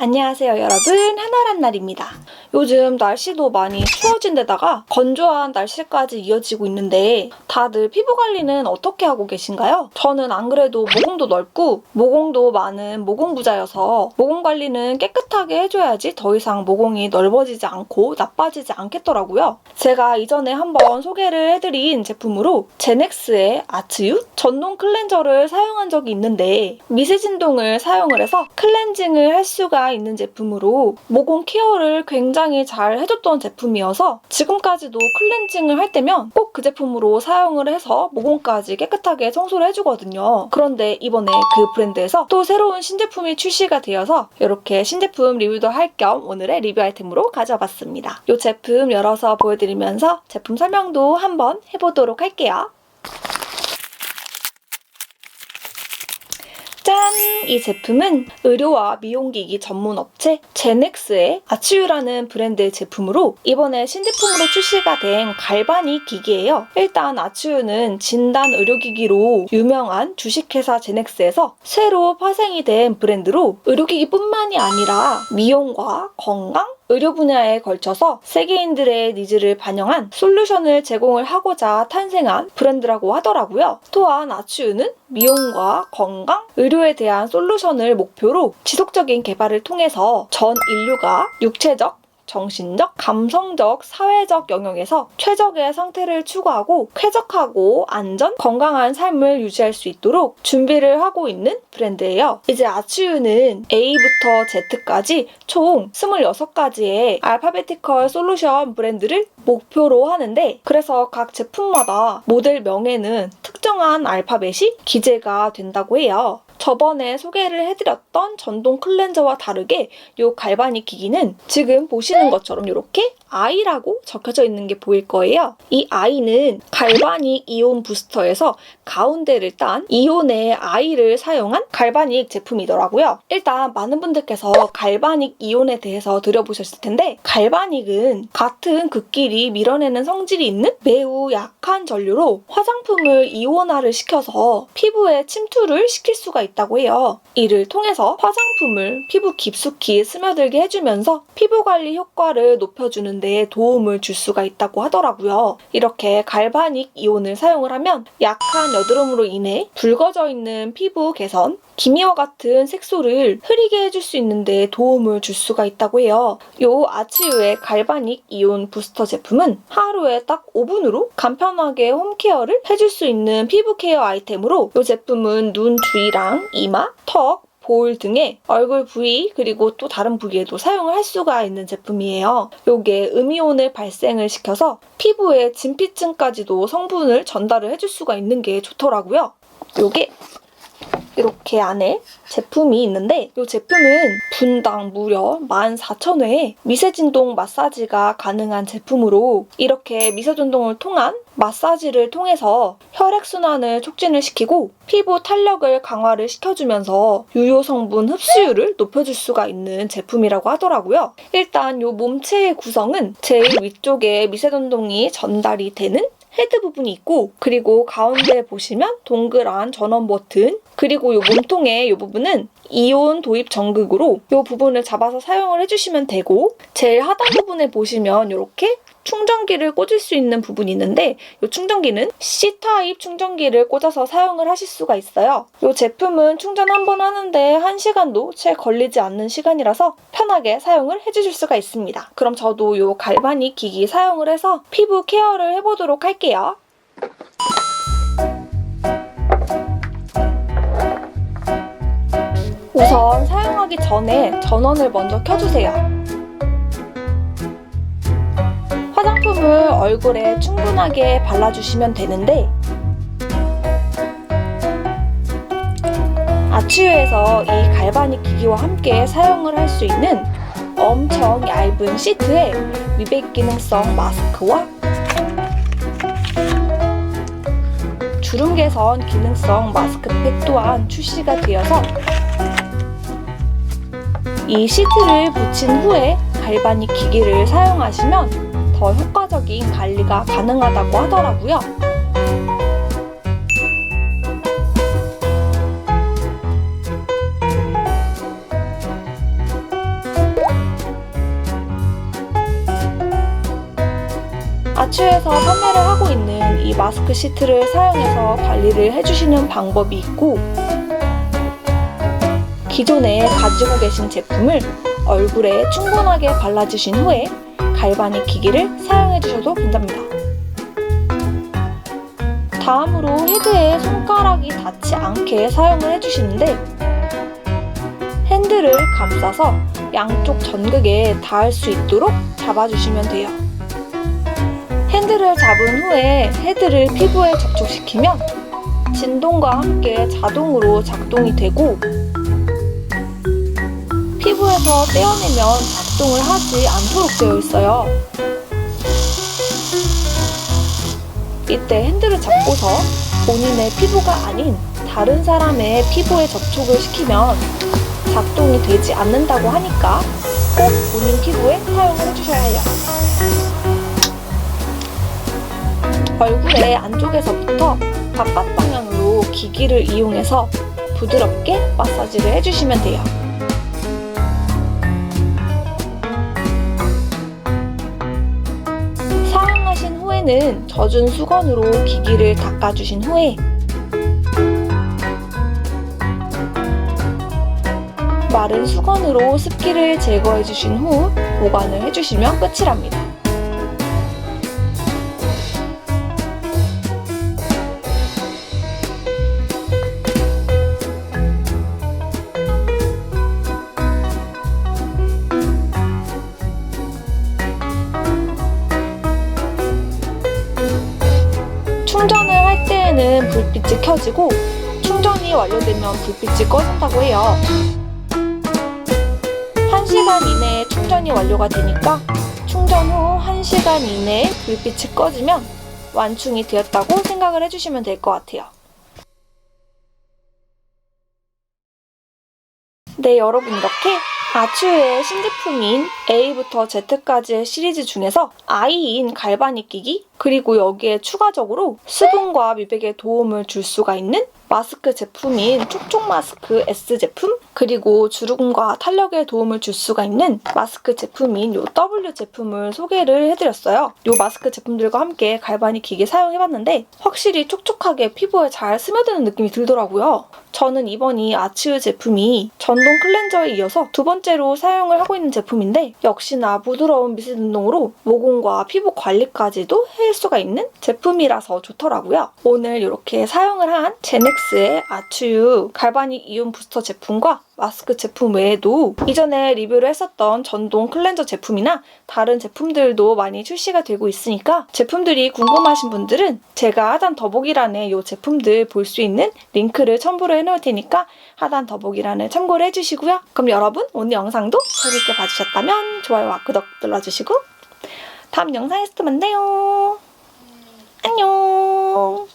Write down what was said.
안녕하세요 여러분 한월한 날입니다. 요즘 날씨도 많이 추워진 데다가 건조한 날씨까지 이어지고 있는데 다들 피부 관리는 어떻게 하고 계신가요? 저는 안 그래도 모공도 넓고 모공도 많은 모공 부자여서 모공 관리는 깨끗하게 해줘야지 더 이상 모공이 넓어지지 않고 나빠지지 않겠더라고요. 제가 이전에 한번 소개를 해드린 제품으로 제넥스의 아츠유 전동 클렌저를 사용한 적이 있는데 미세 진동을 사용을 해서 클렌징을 할 수가 있는 제품으로 모공 케어를 굉장히 잘 해줬던 제품이어서 지금까지도 클렌징을 할 때면 꼭 그 제품으로 사용을 해서 모공까지 깨끗하게 청소를 해주거든요. 그런데 이번에 그 브랜드에서 또 새로운 신제품이 출시가 되어서 이렇게 신제품 리뷰도 할 겸 오늘의 리뷰 아이템으로 가져와 봤습니다. 이 제품 열어서 보여드리면서 제품 설명도 한번 해보도록 할게요. 짠! 이 제품은 의료와 미용기기 전문 업체 제넥스의 아치유라는 브랜드의 제품으로 이번에 신제품으로 출시가 된 갈바닉 기기예요. 일단 아치유는 진단 의료기기로 유명한 주식회사 제넥스에서 새로 파생이 된 브랜드로 의료기기뿐만이 아니라 미용과 건강, 의료 분야에 걸쳐서 세계인들의 니즈를 반영한 솔루션을 제공을 하고자 탄생한 브랜드라고 하더라고요. 또한 아치유는 미용과 건강, 의료에 대한 솔 루션을 목표로 지속적인 개발을 통해서 전 인류가 육체적, 정신적, 감성적, 사회적 영역에서 최적의 상태를 추구하고 쾌적하고 안전, 건강한 삶을 유지할 수 있도록 준비를 하고 있는 브랜드예요. 이제 아치유는 A부터 Z까지 총 26가지의 알파베티컬 솔루션 브랜드를 목표로 하는데 그래서 각 제품마다 모델명에는 특정한 알파벳이 기재가 된다고 해요. 저번에 소개를 해드렸던 전동 클렌저와 다르게 이 갈바닉 기기는 지금 보시는 것처럼 이렇게 I라고 적혀져 있는 게 보일 거예요. 이 I는 갈바닉 이온 부스터에서 가운데를 딴 이온의 I를 사용한 갈바닉 제품이더라고요. 일단 많은 분들께서 갈바닉 이온에 대해서 들어보셨을 텐데 갈바닉은 같은 극끼리 밀어내는 성질이 있는 매우 약한 전류로 화장품을 이온화를 시켜서 피부에 침투를 시킬 수가 있 다고 해요. 이를 통해서 화장품을 피부 깊숙이 스며들게 해주면서 피부 관리 효과를 높여주는 데 도움을 줄 수가 있다고 하더라고요. 이렇게 갈바닉 이온을 사용을 하면 약한 여드름으로 인해 붉어져 있는 피부 개선, 기미와 같은 색소를 흐리게 해줄 수 있는데 도움을 줄 수가 있다고 해요. 요 아치유의 갈바닉 이온 부스터 제품은 하루에 딱 5분으로 간편하게 홈케어를 해줄 수 있는 피부 케어 아이템으로 이 제품은 눈 주위랑 이마, 턱, 볼 등의 얼굴 부위 그리고 또 다른 부위에도 사용을 할 수가 있는 제품이에요. 요게 음이온을 발생을 시켜서 피부에 진피층까지도 성분을 전달을 해줄 수가 있는 게 좋더라고요. 요게 이렇게 안에 제품이 있는데 이 제품은 분당 무려 14,000회의 미세진동 마사지가 가능한 제품으로 이렇게 미세진동을 통한 마사지를 통해서 혈액순환을 촉진을 시키고 피부 탄력을 강화를 시켜주면서 유효 성분 흡수율을 높여줄 수가 있는 제품이라고 하더라고요. 일단 이 몸체의 구성은 제일 위쪽에 미세전동이 전달이 되는 헤드 부분이 있고 그리고 가운데 보시면 동그란 전원 버튼 그리고 이 몸통의 이 부분은 이온 도입 전극으로 이 부분을 잡아서 사용을 해주시면 되고 제일 하단 부분에 보시면 이렇게 충전기를 꽂을 수 있는 부분이 있는데 이 충전기는 C타입 충전기를 꽂아서 사용을 하실 수가 있어요. 이 제품은 충전 한 번 하는데 1시간도 채 걸리지 않는 시간이라서 편하게 사용을 해주실 수가 있습니다. 그럼 저도 이 갈바닉 기기 사용을 해서 피부 케어를 해보도록 할게요. 우선 사용하기 전에 전원을 먼저 켜주세요. 화장품을 얼굴에 충분하게 발라주시면 되는데 아치유에서 이 갈바닉 기기와 함께 사용을 할 수 있는 엄청 얇은 시트에 미백 기능성 마스크와 주름 개선 기능성 마스크팩 또한 출시가 되어서 이 시트를 붙인 후에 갈바닉 기기를 사용하시면 더 효과적인 관리가 가능하다고 하더라고요. 아츄에서 판매를 하고 있는 이 마스크 시트를 사용해서 관리를 해주시는 방법이 있고 기존에 가지고 계신 제품을 얼굴에 충분하게 발라주신 후에 갈바닉 기기를 사용해 주셔도 된답니다. 다음으로 헤드에 손가락이 닿지 않게 사용을 해주시는데 핸들을 감싸서 양쪽 전극에 닿을 수 있도록 잡아주시면 돼요. 핸들을 잡은 후에 헤드를 피부에 접촉시키면 진동과 함께 자동으로 작동이 되고 피부에서 떼어내면 작동을 하지 않도록 되어 있어요. 이때 핸들을 잡고서 본인의 피부가 아닌 다른 사람의 피부에 접촉을 시키면 작동이 되지 않는다고 하니까 꼭 본인 피부에 사용을 해주셔야 해요. 얼굴의 안쪽에서부터 바깥 방향으로 기기를 이용해서 부드럽게 마사지를 해주시면 돼요. 후에는 젖은 수건으로 기기를 닦아주신 후에 마른 수건으로 습기를 제거해주신 후 보관을 해주시면 끝이랍니다. 불빛이 켜지고 충전이 완료되면 불빛이 꺼진다고 해요. 1시간 이내에 충전이 완료가 되니까 충전 후 1시간 이내에 불빛이 꺼지면 완충이 되었다고 생각을 해주시면 될 것 같아요. 네, 여러분 이렇게 아추의 신제품인 A부터 Z까지의 시리즈 중에서 I인 갈바닉 기기 그리고 여기에 추가적으로 수분과 미백에 도움을 줄 수가 있는 마스크 제품인 촉촉 마스크 S 제품 그리고 주름과 탄력에 도움을 줄 수가 있는 마스크 제품인 요 W 제품을 소개를 해드렸어요. 요 마스크 제품들과 함께 갈바닉 기기 사용해봤는데 확실히 촉촉하게 피부에 잘 스며드는 느낌이 들더라고요. 저는 이번 이 아치우 제품이 전동 클렌저에 이어서 두 번째로 사용을 하고 있는 제품인데 역시나 부드러운 미세 운동으로 모공과 피부 관리까지도 할 수가 있는 제품이라서 좋더라고요. 오늘 이렇게 사용을 한 제넥스의 아추유 갈바닉 이온 부스터 제품과 마스크 제품 외에도 이전에 리뷰를 했었던 전동 클렌저 제품이나 다른 제품들도 많이 출시가 되고 있으니까 제품들이 궁금하신 분들은 제가 하단 더보기란에 이 제품들 볼 수 있는 링크를 첨부를 해놓을 테니까 하단 더보기란을 참고를 해주시고요. 그럼 여러분 오늘 영상도 재밌게 봐주셨다면 좋아요와 구독 눌러주시고 다음 영상에서 또 만나요. 안녕.